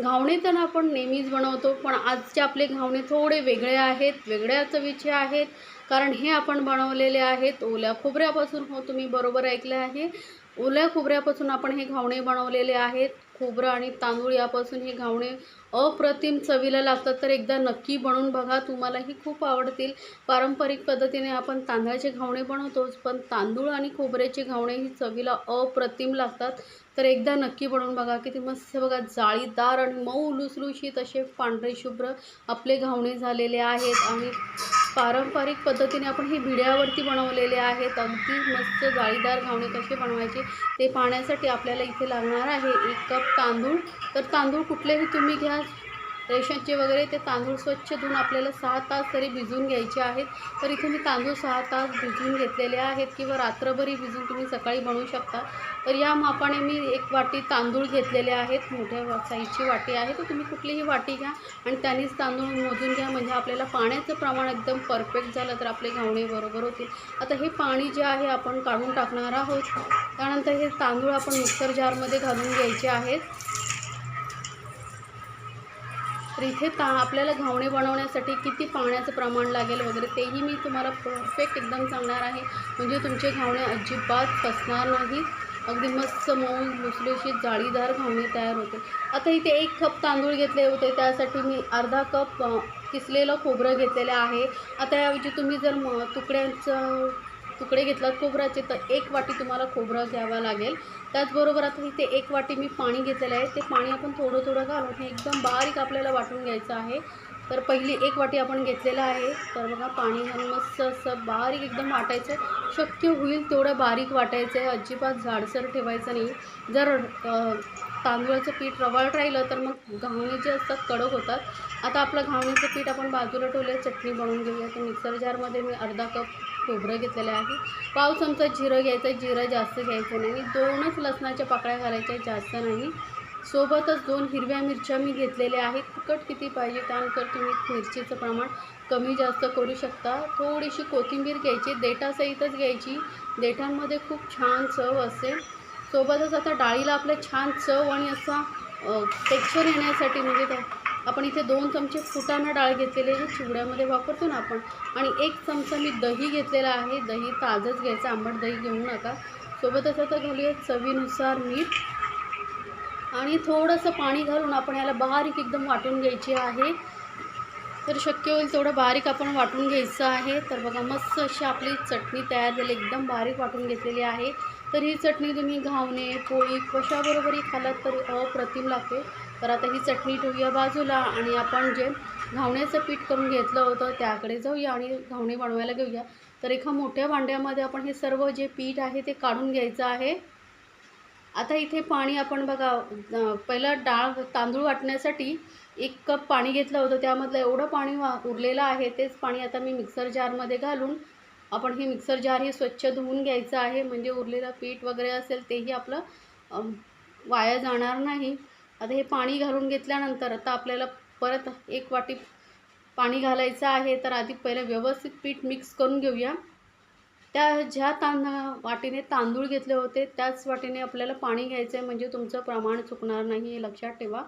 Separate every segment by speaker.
Speaker 1: घावणे तर आपण नेहमीच बनवतो पण आजचे आपले घावणे थोडे वेगळे आहेत वेगळ्या चवीचे आहेत. कारण हे आपण बनवलेले आहेत. ओल्या खोबऱ्यापासून हो तुम्ही बरोबर ऐकले आहे. ओल्या खोबऱ्यापासून आपण हे घावणे बनवलेले आहेत. खोबरं आणि तांदूळ यापासून हे घावणे अप्रतिम चवीला लागतात. तर एकदा नक्की बनवून बघा तुम्हालाही खूप आवडतील. पारंपरिक पद्धतीने आपण तांदळाचे घावणे बनवतोच पण तांदूळ आणि खोबऱ्याचे घावणे ही चवीला अप्रतिम लागतात. तर एकदा नक्की बनवून बघा किती मस्त बघा जाळीदार आणि मऊ लुसलुशीत असे पांढरे शुभ्र आपले घावणे झालेले आहेत. आणि पारंपरिक पद्धतीने आपण हे भिड्यावरती बनवलेले आहेत. अगदी मस्त जाळीदार घावणे कसे बनवायचे ते पाहण्यासाठी आपल्याला इथे लागणार आहे एक कप तांदूळ. तर तांदूळ कुठलेही तुम्ही घ्या रेशनचे वगैरे ते तांदूळ स्वच्छ धुवून आपल्याला सहा तास तरी भिजवून घ्यायचे आहेत. तर इथे मी तांदूळ सहा तास भिजवून घेतलेले आहेत किंवा रात्रभरी भिजून तुम्ही सकाळी बनवू शकता. तर या मापाने मी एक वाटी तांदूळ घेतलेले आहेत. मोठ्या साईजची वाटी आहे. तर तुम्ही कुठलीही वाटी घ्या आणि त्यानेच तांदूळ मोजून घ्या. म्हणजे आपल्याला पाण्याचं प्रमाण एकदम परफेक्ट झालं तर आपले घावणे बरोबर होतील. आता हे पाणी जे आहे आपण काढून टाकणार आहोत. त्यानंतर हे तांदूळ आपण मिक्सर जारमध्ये घालून घ्यायचे आहेत. तर इथे ता आपल्याला घावणे बनवण्यासाठी किती पाण्याचं प्रमाण लागेल वगैरे तेही मी तुम्हाला परफेक्ट एकदम सांगणार आहे. म्हणजे तुमचे घावणे अजिबात फसणार नाही. अगदी मस्त मऊ लुसलुशीत जाळीदार घावणे तयार होते. आता इथे एक कप तांदूळ घेतले होते त्यासाठी मी अर्धा कप किसलेलं खोबरं घेतलेलं आहे. आता याऐवजी तुम्ही जर म तुकड्यांचं तुकडे घेतलात खोबऱ्याचे तर एक वाटी तुम्हाला खोबरं घ्यावा लागेल. त्याचबरोबर आता इथे एक वाटी मी पाणी घेतलेलं आहे. ते पाणी आपण थोडं थोडं घालून हे एकदम बारीक आपल्याला वाटून घ्यायचं आहे. तर पहिली एक वाटी आपण घेतलेलं आहे. तर बघा पाणी घालून मस्त असं बारीक एकदम वाटायचं. शक्य होईल तेवढं बारीक वाटायचं आहे. अजिबात झाडसर ठेवायचं नाही. जर तांदूळाचं पीठ रवाळ राहिलं तर मग घावणे जे असतात कडक होतात. आता आपलं घावणीचं पीठ आपण बाजूला ठेवलं चटणी बनवून घेऊया. तर मिक्सर जारमध्ये मी अर्धा कप खोबरं घेतलेलं आहे. पाव चमचा जिरं घ्यायचं जिरं जास्त घ्यायचं नाही. दोनच लसणाच्या पाकळ्या घालायच्या जास्त नाही. सोबतच दोन हिरव्या मिरच्या मी घेतलेल्या आहेत. तिखट किती पाहिजे त्यानुसार तुम्ही मिरचीचं प्रमाण कमी जास्त करू शकता. थोडीशी कोथिंबीर घ्यायची देठासहितच घ्यायची. देठांमध्ये खूप छान चव असते सोबतच आता डाळीला आपल्या छान चव आणि असा टेक्स्चर येण्यासाठी म्हणजे त्या आपण इथे दोन चमचे फुटाणा डाळ घेतलेले जे चिवड्यामध्ये वापरतो ना आपण. आणि एक चमचा मी दही घेतलेला आहे दही ताजंच घ्यायचं आंबट दही घेऊ नका. सोबतच आता घालूया चवीनुसार मीठ. आणि थोडंसं पाणी घालून आपण याला बारीक एकदम वाटून घ्यायची आहे. तर शक्य होईल तेवढं बारीक आपण वाटून घ्यायचं आहे. तर बघा मस्त अशी आपली चटणी तयार झाली एकदम बारीक वाटून घेतलेली आहे. तर ही चटणी तुम्ही घावणे पोळी कशाबरोबरही खालात तरी अप्रतिम लागते. तर आता ही चटणी ठेवूया बाजूला आणि आपण जे घावण्याचं पीठ करून घेतलं होतं त्याकडे जाऊया आणि घावणे बनवायला घेऊया. तर एका मोठ्या भांड्यामध्ये आपण हे सर्व जे पीठ आहे ते काढून घ्यायचं आहे. आता इथे पाणी आपण बघा पहिला पहिलं डाळ तांदूळ वाटण्यासाठी एक कप पाणी घेतलं होतं त्यामधलं एवढं पाणी वा उरलेलं आहे तेच पाणी आता मी मिक्सर जारमध्ये घालून आपण हे मिक्सर जार हे स्वच्छ धुवून घ्यायचं आहे म्हणजे उरलेलं पीठ वगैरे असेल तेही आपलं वाया जाणार नाही. आता हे पाणी घालून घेतल्यानंतर आता आपल्याला परत एक वाटी पाणी घालायचं आहे तर आधी पहिलं व्यवस्थित पीठ मिक्स करून घेऊया. त्या ज्या तांदळा वाटीने तांदूळ घेतले होते त्याच वाटीने आपल्याला पाणी घ्यायचं आहे म्हणजे तुमचं प्रमाण चुकणार नाही हे लक्षात ठेवा.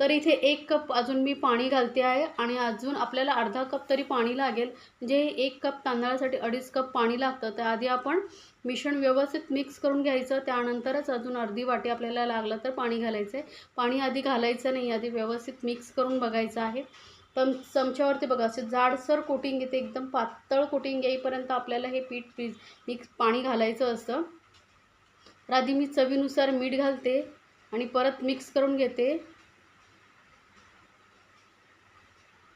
Speaker 1: तर इथे एक कप अजून मी पाणी घालते आहे आणि अजून आपल्याला अर्धा कप तरी पाणी लागेल. म्हणजे एक कप तांदळासाठी अडीच कप पाणी लागतं. तर आधी आपण मिश्रण व्यवस्थित मिक्स करून घ्यायचं. त्यानंतरच अजून अर्धी वाटी आपल्याला लागलं तर पाणी घालायचं आहे पाणी आधी घालायचं नाही. आधी व्यवस्थित मिक्स करून बघायचं आहे. तर चमच्यावरती बघा असे जाडसर कोटिंग येते. एकदम पातळ कोटिंग येईपर्यंत आपल्याला हे पीठ पीज मिक्स पाणी घालायचं असतं. तर आधी मी चवीनुसार मीठ घालते आणि परत मिक्स करून घेते.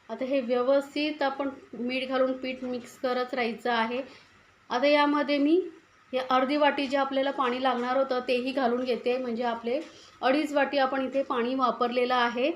Speaker 1: आता हे व्यवस्थित आपण मीठ घालून पीठ मिक्स करत राहायचं आहे. आता यामध्ये मी हे अर्धी वाटी जे आपल्याला पाणी लागणार होतं तेही घालून घेते. म्हणजे आपले अडीच वाटी आपण इथे पाणी वापरलेलं आहे.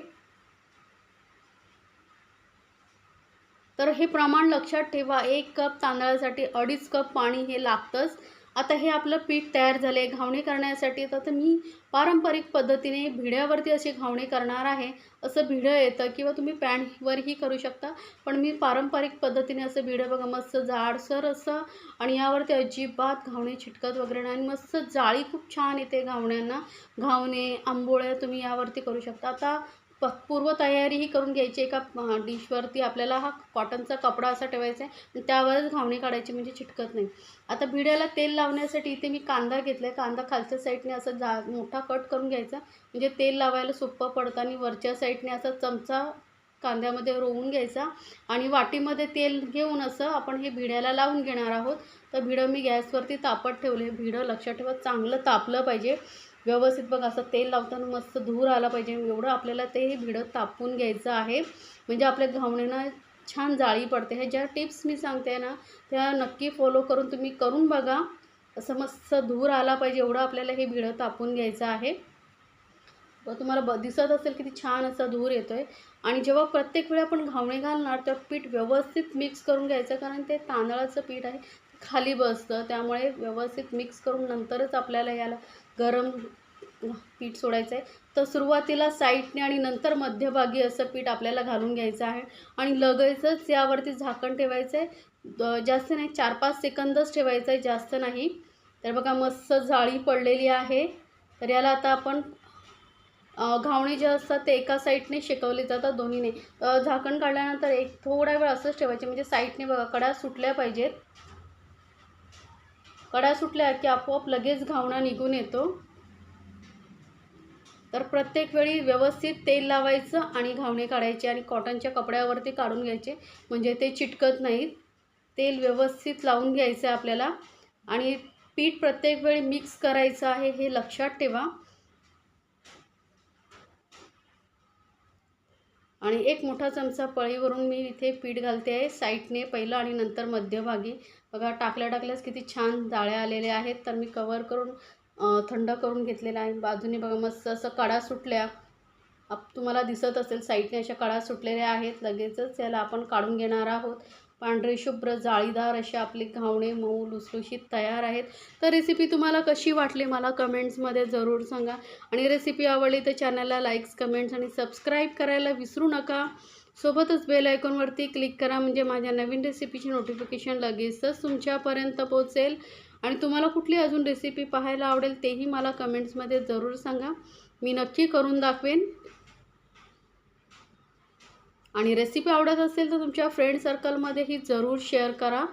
Speaker 1: तर हे प्रमाण लक्षात ठेवा. एक कप तांदळासाठी अडीच कप पाणी हे लागतंच. आता हे आपलं पीठ तयार झाले घावणे करण्यासाठी. तर मी पारंपरिक पद्धतीने भिड्यावरती अशी घावणे करणार आहे. असं भिडं येतं किंवा तुम्ही पॅनवरही करू शकता. पण मी पारंपरिक पद्धतीने असं भिडं बघा मस्त जाडसर असं आणि यावरती अजिबात घावणे छिटकत वगैरे नाही. आणि मस्त जाळी खूप छान येते घावण्यांना. घावणे आंबोळ्या तुम्ही यावरती करू शकता. आता प पूर्वतयारीही करून घ्यायची एका डिशवरती आपल्याला हा कॉटनचा कपडा असा ठेवायचा आहे. आणि त्यावरच घावणी काढायची म्हणजे चिटकत नाही. आता भिड्याला तेल लावण्यासाठी इथे मी कांदा घेतला आहे कांदा खालच्या साईडने असं जा मोठा कट करून घ्यायचा. म्हणजे तेल लावायला सोपं पडतं आणि वरच्या साईडने असा चमचा कांद्यामध्ये रोवून घ्यायचा. आणि वाटीमध्ये तेल घेऊन असं आपण हे भिड्याला लावून घेणार आहोत. तर भिडं मी गॅसवरती तापत ठेवले. भिडं लक्षात ठेवा चांगलं तापलं पाहिजे. व्यवस्थित बघ असं तेल लावताना मस्त धूर आला पाहिजे. एवढं आपल्याला ते हे भिडं तापून घ्यायचं आहे. म्हणजे आपल्या घावणीना छान जाळी पडते. हे ज्या टिप्स मी सांगते ना त्या नक्की फॉलो करून तुम्ही करून बघा. असं मस्त धूर आला पाहिजे एवढं आपल्याला हे भिडं तापून घ्यायचं आहे. व तुम्हाला ब दिसत असेल किती छान असा धूर येतो आहे आणि जेव्हा प्रत्येक वेळी आपण घावणे घालणार तेव्हा पीठ व्यवस्थित मिक्स करून घ्यायचं कारण ते तांदळाचं पीठ आहे. खाली बसतं. त्यामुळे व्यवस्थित मिक्स करून नंतरच आपल्याला याला गरम पीठ सोडायचं आहे तर सुरुवातीला साईडने आणि नंतर मध्यभागी असं पीठ आपल्याला घालून घ्यायचं आहे. आणि लगेचच यावरती झाकण ठेवायचं आहे जास्त नाही चार पाच सेकंदच ठेवायचं आहे जास्त नाही. तर बघा मस्त जाळी पडलेली आहे. तर याला आता आपण घावणे जे असतात ते एका साईडने शेकवले जातात दोन्हीने. झाकण काढल्यानंतर एक थोडा वेळ असंच ठेवायचे. म्हणजे साईडने बघा कडा सुटल्या पाहिजेत. कडा सुटल्या की आपोआप लगेच घावणा निघून येतो. तर प्रत्येक वेळी व्यवस्थित तेल लावायचं आणि घावणे काढायचे आणि कॉटनच्या कपड्यावरती काढून घ्यायचे. म्हणजे ते चिटकत नाहीत. तेल व्यवस्थित लावून घ्यायचं आहे आपल्याला. आणि पीठ प्रत्येक वेळी मिक्स करायचं आहे हे लक्षात ठेवा. आणि एक मोठा चमचा पळीवरून मी इथे पीठ घालते आहे. साईडने पहिलं आणि नंतर मध्यभागी. बघा टाकल्या टाकल्यास किती छान जाळ्या आलेल्या आहेत. तर मी कवर करून थंड करून घेतलेला आहे. बाजूने बघा मस्त असं कडा सुटल्या. आप तुम्हाला दिसत असेल साईडने अशा कडा सुटलेल्या आहेत. लगेचच याला आपण काढून घेणार आहोत. पांढरे शुभ्र जाळीदार असे आपले घावणे मऊ लुसलुशीत तयार आहेत. तर रेसिपी तुम्हाला कशी वाटली मला कमेंट्समध्ये जरूर सांगा. आणि रेसिपी आवडली तर चॅनलला लाईक्स कमेंट्स आणि सबस्क्राईब करायला विसरू नका. सोबतच बेल आयकॉनवरती क्लिक करा म्हणजे माझ्या नवीन रेसिपीची नोटिफिकेशन लगेचच तुमच्यापर्यंत पोहोचेल. आणि तुम्हाला कुठली अजून रेसिपी पाहायला आवडेल तेही मला कमेंट्समध्ये जरूर सांगा. मी नक्की करून दाखवेन. आणि रेसिपी आवडत असेल तर तुमच्या फ्रेंड सर्कलमध्येही जरूर शेअर करा.